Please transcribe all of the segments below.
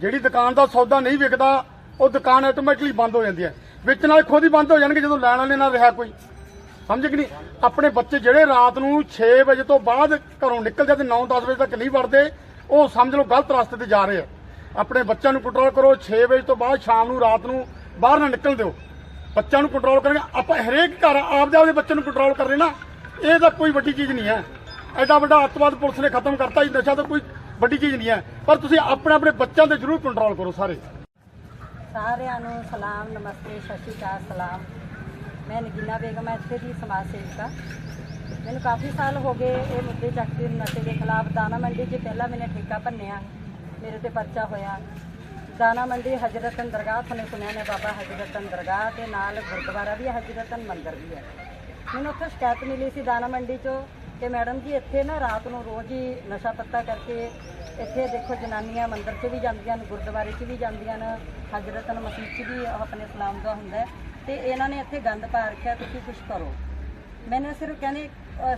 ਜਿਹੜੀ ਦੁਕਾਨ ਦਾ ਸੌਦਾ ਨਹੀਂ ਵਿਕਦਾ, ਉਹ ਦੁਕਾਨ ਆਟੋਮੈਟਿਕਲੀ ਬੰਦ ਹੋ ਜਾਂਦੀ ਹੈ। ਵਿੱਚ ਨਾਲ ਖੁਦ ਹੀ ਬੰਦ ਹੋ ਜਾਣਗੇ ਜਦੋਂ ਲੈਣ ਵਾਲੇ ਨਾਲ ਰਿਹਾ ਕੋਈ। ਸਮਝ ਕਿ ਨਹੀਂ? ਆਪਣੇ ਬੱਚੇ ਜਿਹੜੇ ਰਾਤ ਨੂੰ 6 ਵਜੇ ਤੋਂ ਬਾਅਦ ਘਰੋਂ ਨਿਕਲ ਜਾਂਦੇ 9-10 ਵਜੇ ਤੱਕ ਨਹੀਂ ਵੜਦੇ, ਉਹ ਸਮਝ ਲਓ ਗਲਤ ਰਸਤੇ ਤੇ ਜਾ ਰਹੇ ਆ। ਆਪਣੇ ਬੱਚਿਆਂ ਨੂੰ ਕੰਟਰੋਲ ਕਰੋ 6 ਵਜੇ ਤੋਂ ਬਾਅਦ ਸ਼ਾਮ ਨੂੰ, ਰਾਤ ਨੂੰ ਬਾਹਰ ਨਾ ਨਿਕਲ ਦਿਓ। ਬੱਚਿਆਂ ਨੂੰ ਕੰਟਰੋਲ ਕਰਾਂਗੇ ਆਪਾਂ ਹਰੇਕ ਘਰ ਆਪਦੇ ਆਪਦੇ ਬੱਚੇ ਨੂੰ ਕੰਟਰੋਲ ਕਰ ਰਹੇ ਨਾ, ਇਹ ਤਾਂ ਕੋਈ ਵੱਡੀ ਚੀਜ਼ ਨਹੀਂ ਹੈ। ਐਡਾ ਵੱਡਾ ਅੱਤਵਾਦ ਪੁਲਿਸ ਨੇ ਖਤਮ ਕਰਤਾ ਜੀ, ਨਸ਼ਾ ਤਾਂ ਕੋਈ ਵੱਡੀ ਚੀਜ਼ ਨਹੀਂ ਹੈ। ਪਰ ਤੁਸੀਂ ਆਪਣੇ ਆਪਣੇ ਬੱਚਿਆਂ ਤੇ ਜ਼ਰੂਰ ਕੰਟਰੋਲ ਕਰੋ ਸਾਰੇ। ਸਾਰਿਆਂ ਨੂੰ ਸਲਾਮ, ਨਮਸਤੇ, ਸਤਿ ਸ਼੍ਰੀ ਅਕਾਲ, ਸਲਾਮ। ਮੈਂ ਨਗੀਨਾ ਬੇਗਮ ਹਾਂ ਇੱਥੇ ਦੀ ਸਮਾਜ ਸੇਵਿਕਾ। ਮੈਨੂੰ ਕਾਫੀ ਸਾਲ ਹੋ ਗਏ ਇਹ ਮੁੱਦੇ ਚੱਕਦੇ ਨਸ਼ੇ ਦੇ ਖਿਲਾਫ। ਦਾਣਾ ਮੰਡੀ 'ਚ ਪਹਿਲਾਂ ਮੈਨੇ ਠੇਕਾ ਭੰਨਿਆ, ਮੇਰੇ ਤੇ ਪਰਚਾ ਹੋਇਆ। ਦਾਣਾ ਮੰਡੀ ਹਜਰਤਨ ਦਰਗਾਹ, ਤੁਹਾਨੂੰ ਸੁਣਿਆ ਨੇ ਬਾਬਾ ਹਜਰਤਨ ਦਰਗਾਹ ਤੇ ਨਾਲ ਗੁਰਦੁਆਰਾ ਵੀ ਹਜਰਤਨ ਮੰਦਰ ਵੀ ਹੈ। ਮੈਨੂੰ ਉੱਥੇ ਸ਼ਿਕਾਇਤ ਮਿਲੀ ਸੀ ਦਾਣਾ ਮੰਡੀ 'ਚੋਂ ਕਿ ਮੈਡਮ ਜੀ, ਇੱਥੇ ਨਾ ਰਾਤ ਨੂੰ ਰੋਜ਼ ਹੀ ਨਸ਼ਾ ਪੱਤਾ ਕਰਕੇ ਇੱਥੇ ਦੇਖੋ ਜਨਾਨੀਆਂ ਮੰਦਿਰ 'ਚ ਵੀ ਜਾਂਦੀਆਂ ਨੇ, ਗੁਰਦੁਆਰੇ 'ਚ ਵੀ ਜਾਂਦੀਆਂ ਨੇ। ਹਜਰਤਨ ਮਸੀਤ 'ਚ ਵੀ ਆਪਣੇ ਇਸਲਾਮ ਦਾ ਹੁੰਦਾ ਤੇ ਇਹਨਾਂ ਨੇ ਇੱਥੇ ਗੰਦ ਪਾ ਰੱਖਿਆ, ਤੁਸੀਂ ਕੁਝ ਕਰੋ। ਮੈंने ਸਿਰਫ ਕਹਿੰਦੇ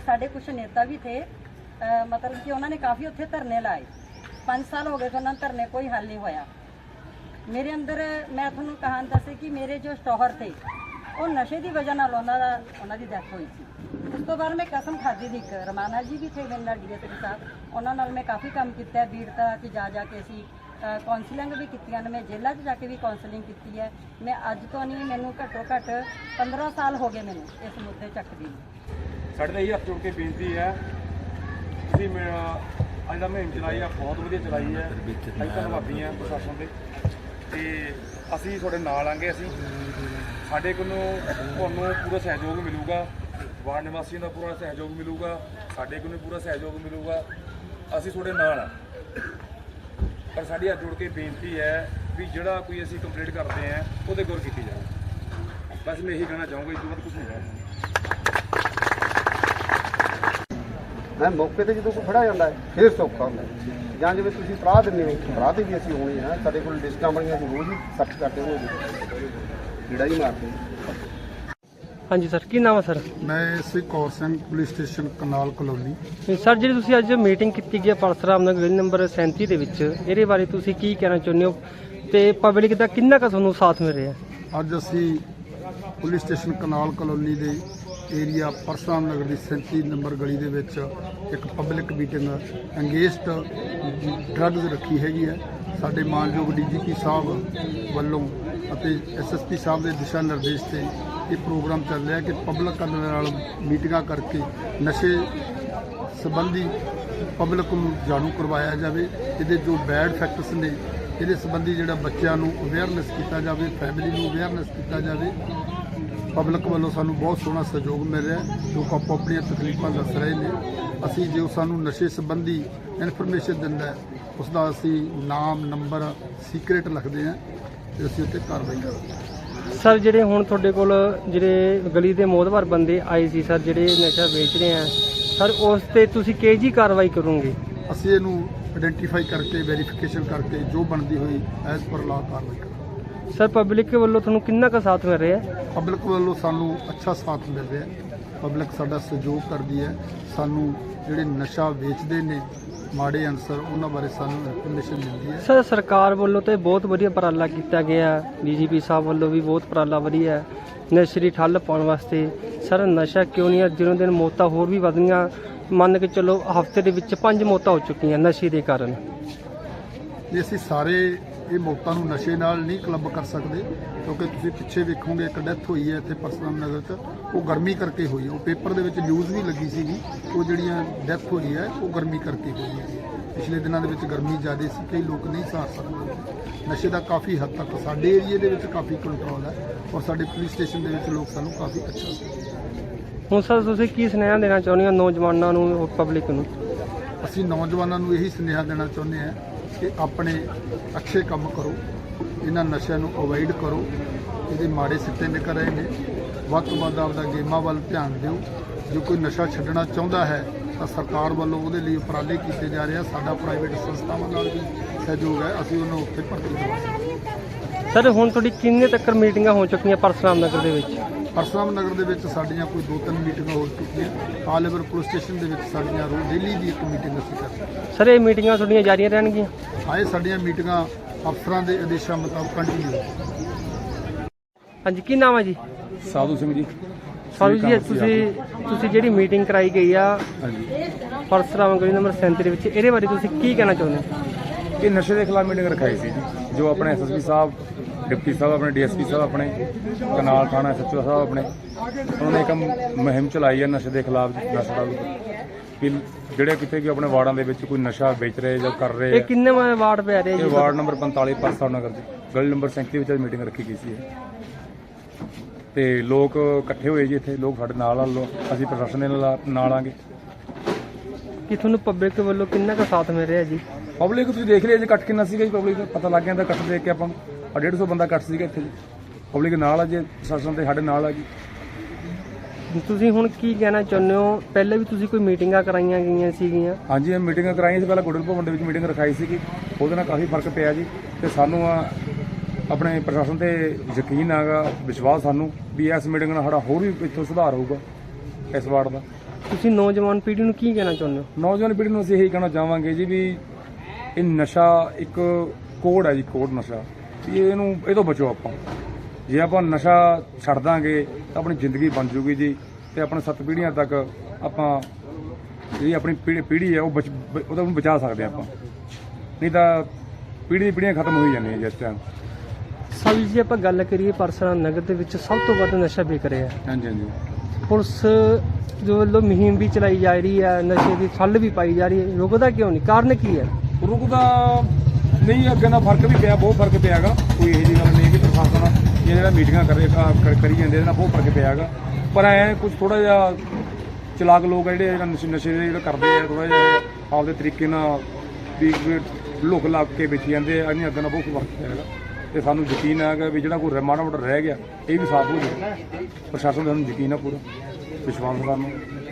ਸਾਡੇ ਕੁਝ ਨੇਤਾ ਵੀ ਥੇ। ਮਤਲਬ ਕਿ ਉਹਨਾਂ ਨੇ ਕਾਫੀ ਉੱਥੇ ਧਰਨੇ ਲਾਏ। 5 ਸਾਲ ਹੋ ਗਏ ਸੀ ਉਹਨਾਂ ਦੇ ਧਰਨੇ ਕੋਈ ਹੱਲ ਨਹੀਂ ਹੋਇਆ। ਮੇਰੇ ਅੰਦਰ ਮੈਂ ਤੁਹਾਨੂੰ ਕਹਾਣ ਦੱਸੇ ਕਿ ਮੇਰੇ ਜੋ ਸ਼ੌਹਰ ਥੇ, ਉਹ ਨਸ਼ੇ ਦੀ ਵਜ੍ਹਾ ਨਾਲ ਉਹਨਾਂ ਦਾ, ਉਹਨਾਂ ਦੀ ਡੈਥ ਹੋਈ ਸੀ। ਉਸ ਤੋਂ ਬਾਅਦ ਮੈਂ ਕਸਮ ਖਾਦੀ ਦੀ ਇੱਕ, ਰਮਾਨਾ ਜੀ ਵੀ ਥੇ ਮੇਰੇ ਨਾਲ ਡੀਐਸਪੀ ਸਾਹਿਬ ਉਹਨਾਂ ਨਾਲ ਮੈਂ ਕਾਫੀ ਕੰਮ ਕੀਤਾ ਹੈ ਬੀੜਤਾ ਕਿ ਜਾ ਜਾ ਕੇ ਅਸੀਂ ਕਾਉਂਸਲਿੰਗ ਵੀ ਕੀਤੀਆਂ ਨੇ ਮੈਂ ਜੇਲ੍ਹਾਂ 'ਚ ਜਾ ਕੇ ਵੀ ਕਾਉਂਸਲਿੰਗ ਕੀਤੀ ਹੈ। ਮੈਂ ਅੱਜ ਤੋਂ ਨਹੀਂ ਮੈਨੂੰ ਘੱਟੋ ਘੱਟ 15 ਸਾਲ ਹੋ ਗਏ ਮੈਨੂੰ ਇਸ ਮੁੱਦੇ ਚੱਕਦੀ ਨੂੰ। ਸਾਡੇ ਇਹ ਹੱਥ ਜੋੜ ਕੇ ਬੇਨਤੀ ਹੈ ਤੁਸੀਂ ਮੇਰਾ ਅੱਜ ਦਾ ਮੁਹਿੰਮ ਚਲਾਈ ਆ ਬਹੁਤ ਵਧੀਆ ਚਲਾਈ ਹੈ। ਅਸੀਂ ਧੰਨਵਾਦੀ ਹਾਂ ਪ੍ਰਸ਼ਾਸਨ ਦੇ। ਤੇ ਅਸੀਂ ਤੁਹਾਡੇ ਨਾਲ ਆਂਗੇ ਅਸੀਂ ਸਾਡੇ ਕੋਲੋਂ ਤੁਹਾਨੂੰ ਪੂਰਾ ਸਹਿਯੋਗ ਮਿਲੂਗਾ। ਵਾਰਡ ਨਿਵਾਸੀਆਂ ਦਾ ਪੂਰਾ ਸਹਿਯੋਗ ਮਿਲੂਗਾ ਸਾਡੇ ਕੋਲੋਂ ਪੂਰਾ ਸਹਿਯੋਗ ਮਿਲੂਗਾ। ਅਸੀਂ ਤੁਹਾਡੇ ਨਾਲ ਆ। ਪਰ ਸਾਡੀ ਹੱਥ ਜੋੜ ਕੇ ਬੇਨਤੀ ਹੈ ਵੀ ਜਿਹੜਾ ਕੋਈ ਅਸੀਂ ਕੰਪਲੀਟ ਕਰਦੇ ਆ ਉਹਦੇ ਗੌਰ ਕੀਤੀ ਜਾਵੇ। ਬਸ ਮੈਂ ਇਹੀ ਕਹਿਣਾ ਚਾਹੂੰਗਾ, ਇਸ ਤੋਂ ਵੱਧ ਕੁਝ ਨਹੀਂ ਕਹਿਣਾ। ਮੈਂ ਮੌਕੇ ਤੇ ਜਦੋਂ ਕੋਈ ਫੜਾ ਜਾਂਦਾ ਹੈ, ਫਿਰ ਸੌਖਾ ਹੁੰਦਾ ਜਾਂ ਜਿਵੇਂ ਤੁਸੀਂ ਸਲਾਹ ਦਿੰਦੇ ਹੋ ਸਲਾਹ ਤੇ ਵੀ ਅਸੀਂ ਹੋਣੀ ਹੈ ਸਾਡੇ ਕੋਲ ਲਿਸਟਾਂ ਬਣੀਆਂ ਅਸੀਂ ਰੋਜ਼ ਹੀ ਸਰਚ ਕਰਦੇ ਹਾਂ। ਕੀੜਾ ਹੀ ਮਾਰਦੇ ਹਾਂਜੀ ਸਰ ਕੀ ਨਾਮ ਹੈ ਸਰ? ਮੈਂ Sri Kaur Singh police station canal colony. Sir ਜਿਹੜੀ ਤੁਸੀਂ ਅੱਜ ਮੀਟਿੰਗ ਕੀਤੀ ਗਈ ਹੈ ਪਰਸਰਾਮ ਨਗਰ ਗਲੀ ਨੰਬਰ 37 ਦੇ ਵਿੱਚ ਇਹਦੇ ਬਾਰੇ ਤੁਸੀਂ ਕੀ ਕਹਿਣਾ ਚਾਹੁੰਦੇ ਹੋ? ਤੇ ਪਬਲਿਕ ਦਾ ਕਿੰਨਾ ਕੁ ਤੁਹਾਨੂੰ ਸਾਥ ਮਿਲ ਰਿਹਾ? ਅੱਜ ਅਸੀਂ ਪੁਲਿਸ ਸਟੇਸ਼ਨ ਕਨਾਲ ਕਲੋਨੀ ਦੇ ਏਰੀਆ ਪਰਸਾਮ ਨਗਰ ਦੀ 37 ਨੰਬਰ ਗਲੀ ਦੇ ਵਿੱਚ ਇੱਕ ਪਬਲਿਕ ਮੀਟਿੰਗ ਅੰਗੇਸਟ ਡਰੱਗਸ ਰੱਖੀ ਹੈਗੀ ਹੈ। ਸਾਡੇ ਮਾਨਯੋਗ ਡੀਜੀਪੀ ਸਾਹਿਬ ਵੱਲੋਂ ਅਤੇ ਐਸਐਸਪੀ ਸਾਹਿਬ ਦੇ ਦਿਸ਼ਾ ਨਿਰਦੇਸ਼ ਤੇ ਇਹ ਪ੍ਰੋਗਰਾਮ ਚੱਲ ਰਿਹਾ ਕਿ ਪਬਲਿਕ ਨਾਲ ਮੀਟਿੰਗਾਂ ਕਰਕੇ ਨਸ਼ੇ ਸੰਬੰਧੀ ਪਬਲਿਕ ਨੂੰ ਜਾਣੂ ਕਰਵਾਇਆ ਜਾਵੇ ਇਹਦੇ ਜੋ ਬੈਡ ਫੈਕਟਰਸ ਨੇ, ਇਹਦੇ ਸੰਬੰਧੀ ਜਿਹੜਾ ਬੱਚਿਆਂ ਨੂੰ ਅਵੇਅਰਨੈਸ ਕੀਤਾ ਜਾਵੇ ਫੈਮਿਲੀ ਨੂੰ ਅਵੇਅਰਨੈਸ ਕੀਤਾ ਜਾਵੇ, ਪਬਲਿਕ ਵੱਲੋਂ ਸਾਨੂੰ ਬਹੁਤ ਸੋਹਣਾ ਸਹਿਯੋਗ ਮਿਲ ਰਿਹਾ ਹੈ। ਲੋਕ ਆਪੋ ਆਪਣੀਆਂ ਤਕਲੀਫਾਂ ਦੱਸ ਰਹੇ ਨੇ, ਅਸੀਂ ਜੋ ਸਾਨੂੰ ਨਸ਼ੇ ਸੰਬੰਧੀ ਇਨਫੋਰਮੇਸ਼ਨ ਦਿੰਦਾ ਹੈ ਉਸ ਦਾ ਅਸੀਂ ਨਾਮ ਨੰਬਰ ਸੀਕ੍ਰੇਟ ਲਿਖਦੇ ਹਾਂ ਤੇ ਅਸੀਂ ਉੱਤੇ ਕਾਰਵਾਈ ਕਰਦੇ ਹਾਂ। ਸਰ ਜਿਹੜੇ ਹੁਣ ਤੁਹਾਡੇ ਕੋਲ ਜਿਹੜੇ ਗਲੀ ਦੇ ਮੋਦਵਾਰ ਬੰਦੇ ਆਏ ਸੀ ਸਰ ਜਿਹੜੇ ਨਸ਼ਾ ਵੇਚ ਰਹੇ ਆ ਸਰ ਉਸ ਤੇ ਤੁਸੀਂ ਕਿਹੋ ਜਿਹੀ ਕਾਰਵਾਈ ਕਰੋਗੇ? ਅਸੀਂ ਇਹਨੂੰ ਆਇਡੈਂਟੀਫਾਈ ਕਰਕੇ ਵੈਰੀਫਿਕੇਸ਼ਨ ਕਰਕੇ ਜੋ ਬਣਦੀ ਹੋਈ ਐਜ਼ ਪਰ ਲਾ ਕਾਰਵਾਈ ਕਰਾਂਗੇ। ਸਰ ਪਬਲਿਕ ਵੱਲੋਂ ਤੁਹਾਨੂੰ ਕਿੰਨਾ ਕੁ ਸਾਥ ਮਿਲ ਰਿਹਾ? ਹੈ ਪਬਲਿਕ ਵੱਲੋਂ ਸਾਨੂੰ ਅੱਛਾ ਸਾਥ ਮਿਲ ਰਿਹਾ। ਹੈ ਪਬਲਿਕ ਸਾਡਾ ਸਹਿਯੋਗ ਕਰਦੀ ਹੈ। ਸਾਨੂੰ ਜਿਹੜੇ ਨਸ਼ਾ ਵੇਚਦੇ ਨੇ ਮਾੜੇ ਅਨਸਰ ਉਹਨਾਂ ਬਾਰੇ ਸਾਨੂੰ ਇਨਫੋਰਮੇਸ਼ਨ ਮਿਲਦੀ ਹੈ। ਸਰ ਸਰਕਾਰ ਵੱਲੋਂ ਤੇ ਬਹੁਤ ਵਧੀਆ ਉਪਰਾਲਾ ਕੀਤਾ ਗਿਆ ਡੀਜੀਪੀ ਸਾਹਿਬ ਵੱਲੋਂ ਵੀ ਬਹੁਤ ਉਪਰਾਲਾ ਵਧੀਆ ਹੈ। ਨਸ਼ੇ ਦੀ ਠੱਲ ਪਾਉਣ ਵਾਸਤੇ। ਸਰ ਨਸ਼ਾ ਕਿਉਂ ਨਹੀਂ ਦਿਨੋਂ ਦਿਨ ਮੌਤਾਂ ਹੋਰ ਵੀ ਵਧੀਆਂ ਮੰਨ ਕੇ ਚੱਲੋ ਹਫ਼ਤੇ ਦੇ ਵਿੱਚ ਪੰਜ ਮੌਤਾਂ ਹੋ ਚੁੱਕੀਆਂ ਨਸ਼ੇ ਦੇ ਕਾਰਨ। ਇਹ ਅਸੀਂ ਸਾਰੇ ਇਹ ਮੌਤਾਂ ਨੂੰ ਨਸ਼ੇ ਨਾਲ ਨਹੀਂ ਕਲੱਬ ਕਰ ਸਕਦੇ ਕਿਉਂਕਿ ਤੁਸੀਂ ਪਿੱਛੇ ਵੇਖੋਗੇ ਇੱਕ ਡੈਥ ਹੋਈ ਹੈ ਇੱਥੇ ਪਰਸਰਾਮ ਨਗਰ 'ਚ। ਉਹ ਗਰਮੀ ਕਰਕੇ ਹੋਈ ਉਹ ਪੇਪਰ ਦੇ ਵਿੱਚ ਨਿਊਜ਼ ਵੀ ਲੱਗੀ ਸੀਗੀ ਉਹ ਜਿਹੜੀਆਂ ਡੈਥ ਹੋਈ ਹੈ ਉਹ ਗਰਮੀ ਕਰਕੇ ਹੋਈ ਹੈ। ਪਿਛਲੇ ਦਿਨਾਂ ਦੇ ਵਿੱਚ ਗਰਮੀ ਜ਼ਿਆਦਾ ਸੀ ਕਈ ਲੋਕ ਨਹੀਂ ਸਹਾਰ ਸਕਦੇ। ਨਸ਼ੇ ਦਾ ਕਾਫੀ ਹੱਦ ਤੱਕ ਸਾਡੇ ਏਰੀਏ ਦੇ ਵਿੱਚ ਕਾਫੀ ਕੰਟਰੋਲ ਹੈ ਔਰ ਸਾਡੇ ਪੁਲਿਸ ਸਟੇਸ਼ਨ ਦੇ ਵਿੱਚ ਲੋਕ ਸਾਨੂੰ ਕਾਫੀ ਅੱਛਾ ਹੁਣ ਸਰ ਤੁਸੀਂ ਕੀ ਸੁਨੇਹਾ ਦੇਣਾ ਚਾਹੁੰਦੇ ਹੋ ਨੌਜਵਾਨਾਂ ਨੂੰ ਪਬਲਿਕ ਨੂੰ? ਅਸੀਂ ਨੌਜਵਾਨਾਂ ਨੂੰ ਇਹੀ ਸੁਨੇਹਾ ਦੇਣਾ ਚਾਹੁੰਦੇ ਹਾਂ ਕਿ ਆਪਣੇ ਅੱਛੇ ਕੰਮ ਕਰੋ। ਇਹਨਾਂ ਨਸ਼ਿਆਂ ਨੂੰ ਅਵੋਇਡ ਕਰੋ। ਇਹਦੇ ਮਾੜੇ ਸਿੱਟੇ ਨਿਕਲ ਰਹੇ ਨੇ। ਵੱਧ ਤੋਂ ਵੱਧ ਆਪਦਾ ਗੇਮਾਂ ਵੱਲ ਧਿਆਨ ਦਿਓ। ਜੋ ਕੋਈ ਨਸ਼ਾ ਛੱਡਣਾ ਚਾਹੁੰਦਾ ਹੈ, ਤਾਂ ਸਰਕਾਰ ਵੱਲੋਂ ਉਹਦੇ ਲਈ ਉਪਰਾਲੇ ਕੀਤੇ ਜਾ ਰਹੇ ਆ। ਸਾਡਾ ਪ੍ਰਾਈਵੇਟ ਸੰਸਥਾਵਾਂ ਨਾਲ ਵੀ ਸਹਿਯੋਗ ਹੈ। ਅਸੀਂ ਉਹਨੂੰ ਉੱਥੇ ਭਰਤੀ ਕਰਵਾ ਸਰ, ਹੁਣ ਤੁਹਾਡੀ ਕਿੰਨੇ ਤੱਕ ਮੀਟਿੰਗਾਂ ਹੋ ਚੁੱਕੀਆਂ ਪਰਸਰਾਮ ਨਗਰ ਦੇ ਵਿੱਚ? ਪਰਸਰਾਮ ਨਗਰ ਦੇ ਵਿੱਚ ਸਾਡੀਆਂ ਕੋਈ ਦੋ ਤਿੰਨ ਮੀਟਿੰਗਾਂ ਹੋ ਚੁੱਕੀਆਂ ਆਲ ਓਵਰ ਪੁਲਿਸ ਸਟੇਸ਼ਨ ਦੇ ਵਿੱਚ ਸਾਡੀਆਂ ਰੋਜ਼ ਡੇਲੀ ਦੀ ਇੱਕ ਮੀਟਿੰਗ ਅਸੀਂ ਕਰਦੇ ਹਾਂ ਸਰ ਇਹ ਮੀਟਿੰਗਾਂ ਤੁਹਾਡੀਆਂ ਜਾਰੀਆਂ ਰਹਿਣਗੀਆਂ? ਆਏ ਸਾਡੀਆਂ ਮੀਟਿੰਗਾਂ ਅਫਸਰਾਂ ਦੇ ਆਦੇਸ਼ਾਂ ਮੁਤਾਬਕ ਕੰਟੀਨਿਊ ਹਾਂਜੀ ਕੀ ਨਾਮ ਹੈ ਜੀ? ਸਾਧੂ ਸਿੰਘ ਜੀ। ਸਾਰੂ ਜੀ ਤੁਸੀਂ ਤੁਸੀਂ ਜਿਹੜੀ ਮੀਟਿੰਗ ਕਰਾਈ ਗਈ ਆ ਹਾਂਜੀ। ਪਰਸਰਾਮ ਗਲੀ ਨੰਬਰ 37 ਦੇ ਵਿੱਚ ਇਹਦੇ ਬਾਰੇ ਤੁਸੀਂ ਕੀ ਕਹਿਣਾ ਚਾਹੁੰਦੇ ਹੋ? ਇਹ ਨਸ਼ੇ ਦੇ ਖਿਲਾਫ ਮੀਟਿੰਗ ਰਖਾਈ ਸੀ ਜੀ ਜੋ ਆਪਣੇ ਐਸਐਸਪੀ ਸਾਹਿਬ ਡਿਪਟੀ ਸਾਹਿਬ ਆਪਣੇ ਡੀਐਸਪੀ ਸਾਹਿਬ ਆਪਣੇ ਕਨਾਲ ਥਾਣਾ ਐਸਐਚਓ ਸਾਹਿਬ ਆਪਣੇ। ਉਹਨਾਂ ਨੇ ਇੱਕ ਮੁਹਿੰਮ ਚਲਾਈ ਹੈ ਨਸ਼ੇ ਦੇ ਖਿਲਾਫ ਨਸ਼ਾ ਦਾ ਕਿ ਜਿਹੜੇ ਕਿਤੇ ਵੀ ਆਪਣੇ ਵਾਰਡਾਂ ਦੇ ਵਿੱਚ ਕੋਈ ਨਸ਼ਾ ਵੇਚ ਰਹੇ ਜਾਂ ਕਰ ਰਹੇ ਇਹ ਆ ਕਿੰਨੇ ਵਾਰਡ ਪੈ ਰਹੇ ਇਹ ਜੀ? ਵਾਰਡ ਨੰਬਰ 45 ਪਰਸਾ ਨਗਰ ਜੀ ਗਲੀ ਨੰਬਰ 37 ਵਿੱਚ ਮੀਟਿੰਗ ਰੱਖੀ ਗਈ ਸੀ ਇਹ। ਤੇ ਲੋਕ ਇਕੱਠੇ ਹੋਏ ਜੀ ਇੱਥੇ। ਲੋਕ ਸਾਡੇ ਨਾਲ ਆ ਲੋ ਅਸੀਂ ਪ੍ਰਸ਼ਾਸਨ ਦੇ ਨਾਲ ਨਾਲ ਆਂਗੇ। ਕਿ ਤੁਹਾਨੂੰ ਪਬਲਿਕ ਵੱਲੋਂ ਕਿੰਨਾ ਕੁ ਸਾਥ ਮਿਲ ਰਿਹਾ ਜੀ? ਪਬਲਿਕ ਤੁਸੀਂ ਦੇਖ ਲਿਆ ਜੀ ਇਕੱਠ ਕਿੰਨਾ ਸੀਗਾ ਜੀ ਪਬਲਿਕ ਪਤਾ ਲੱਗ ਜਾਂਦਾ ਇਕੱਠ ਦੇਖ ਕੇ ਆਪਾਂ। ਨੂੰ ਆ 150 ਬੰਦਾ ਇਕੱਠ ਸੀਗਾ ਇੱਥੇ ਜੀ। ਪਬਲਿਕ ਨਾਲ ਆ ਜੀ ਪ੍ਰਸ਼ਾਸਨ ਤੇ ਸਾਡੇ ਨਾਲ ਆ ਜੀ। ਤੁਸੀਂ ਹੁਣ ਕੀ ਕਹਿਣਾ ਚਾਹੁੰਦੇ ਹੋ? ਪਹਿਲੇ ਵੀ ਤੁਸੀਂ ਕੋਈ ਮੀਟਿੰਗਾਂ ਕਰਾਈਆਂ ਗਈਆਂ ਸੀਗੀਆਂ? ਹਾਂਜੀ ਇਹ ਮੀਟਿੰਗ ਕਰਾਈ ਸੀ ਪਹਿਲਾਂ ਗੁਰਦੁਆਰਾ ਭਵਨ ਦੇ ਵਿੱਚ ਮੀਟਿੰਗ ਰਖਾਈ ਸੀਗੀ। ਉਹਦੇ ਨਾਲ ਕਾਫੀ ਫ਼ਰਕ ਪਿਆ ਜੀ। ਤੇ ਸਾਨੂੰ ਆ ਆਪਣੇ ਪ੍ਰਸ਼ਾਸਨ ਤੇ ਯਕੀਨ ਆਗਾ ਵਿਸ਼ਵਾਸ ਸਾਨੂੰ ਵੀ ਇਸ ਮੀਟਿੰਗ ਨਾਲ ਸਾਡਾ ਹੋਰ ਵੀ ਇੱਥੋਂ ਸੁਧਾਰ ਹੋਊਗਾ ਇਸ ਵਾਰਡ ਦਾ। ਤੁਸੀਂ ਨੌਜਵਾਨ ਪੀੜ੍ਹੀ ਨੂੰ ਕੀ ਕਹਿਣਾ ਚਾਹੁੰਦੇ ਹੋ? ਨੌਜਵਾਨ ਪੀੜ੍ਹੀ ਨੂੰ ਅਸੀਂ ਇਹੀ ਕਹਿਣਾ ਚਾਹਾਂਗੇ ਜੀ ਵੀ ਇਹ ਨਸ਼ਾ ਇੱਕ ਕੋਡ ਹੈ ਜੀ ਕੋਡ ਨਸ਼ਾ। ਵੀ ਇਹਨੂੰ ਇਹ ਤੋਂ ਬਚੋ ਆਪਾਂ। ਜੇ ਆਪਾਂ ਨਸ਼ਾ ਛੱਡ ਦਾਂਗੇ ਤਾਂ ਆਪਣੀ ਜ਼ਿੰਦਗੀ ਬਣ ਜੂਗੀ ਜੀ। ਤੇ ਆਪਣੇ ਸੱਤ ਪੀੜ੍ਹੀਆਂ ਤੱਕ ਆਪਾਂ ਜਿਹੜੀ ਆਪਣੀ ਪੀੜ੍ਹੀ ਹੈ ਉਹ ਉਹਦਾ ਨੂੰ ਬਚਾ ਸਕਦੇ ਆਪਾਂ। ਨਹੀਂ ਤਾਂ ਪੀੜ੍ਹੀ ਦੀ ਪੀੜ੍ਹੀਆਂ ਖਤਮ ਹੋਈ ਜਾਂਦੀਆਂ ਜੀ ਇਸ ਟਾਈਮ ਸਭ ਜੀ ਆਪਾਂ ਗੱਲ ਕਰੀਏ ਪਰਸਰਾਮ ਨਗਰ ਦੇ ਵਿੱਚ ਸਭ ਤੋਂ ਵੱਧ ਨਸ਼ਾ ਵਿਕ ਰਿਹਾ ਹਾਂਜੀ ਹਾਂਜੀ। ਪੁਲਿਸ ਜੋ ਵੱਲੋਂ ਮੁਹਿੰਮ ਵੀ ਚਲਾਈ ਜਾ ਰਹੀ ਹੈ, ਨਸ਼ੇ ਦੀ ਠੱਲ ਵੀ ਪਾਈ ਜਾ ਰਹੀ ਹੈ, ਰੁਕਦਾ ਕਿਉਂ ਨਹੀਂ? ਕਾਰਨ ਕੀ ਹੈ? ਰੁਕਦਾ ਨਹੀਂ, ਅੱਗੇ ਨਾਲ ਫ਼ਰਕ ਵੀ ਪਿਆ, ਬਹੁਤ ਫ਼ਰਕ ਪਿਆ ਹੈਗਾ। ਕੋਈ ਇਹੋ ਜਿਹੀ ਗੱਲ ਨਹੀਂ ਕਿ ਪ੍ਰਸ਼ਾਸਨ ਇਹ ਜਿਹੜਾ ਮੀਟਿੰਗਾਂ ਕਰੇ ਕਰੀ ਜਾਂਦੇ ਇਹਨਾਂ ਬਹੁਤ ਫ਼ਰਕ ਪਿਆ ਹੈਗਾ। ਪਰ ਐ ਕੁਝ ਥੋੜਾ ਜਿਹਾ ਚਲਾਕ ਲੋਕ ਆ ਜਿਹੜੇ ਨਸ਼ੇ ਨਸ਼ੇ ਦੇ ਜਿਹੜੇ ਕਰਦੇ ਆ ਥੋੜਾ ਜਿਹਾ ਆਪਦੇ ਤਰੀਕੇ ਨਾਲ ਵੀ ਵੀ ਲੁਕ ਲੱਗ ਕੇ ਵੇਚੀ ਜਾਂਦੇ ਆ ਨਹੀਂ ਅੱਗੇ ਨਾਲ ਬਹੁਤ ਫ਼ਰਕ ਪਿਆ ਹੈਗਾ। ਤੇ ਸਾਨੂੰ ਯਕੀਨ ਹੈਗਾ ਵੀ ਜਿਹੜਾ ਕੋਈ ਮਾੜਾ ਮੋਟਾ ਰਹਿ ਗਿਆ, ਇਹ ਵੀ ਸਾਫ਼ ਹੋ ਜਾਊਗਾ। ਪ੍ਰਸ਼ਾਸਨ ਦਾ ਸਾਨੂੰ ਯਕੀਨ ਆ ਪੂਰਾ। ਵਿਸ਼ਵਾਸ ਕਰਨਾ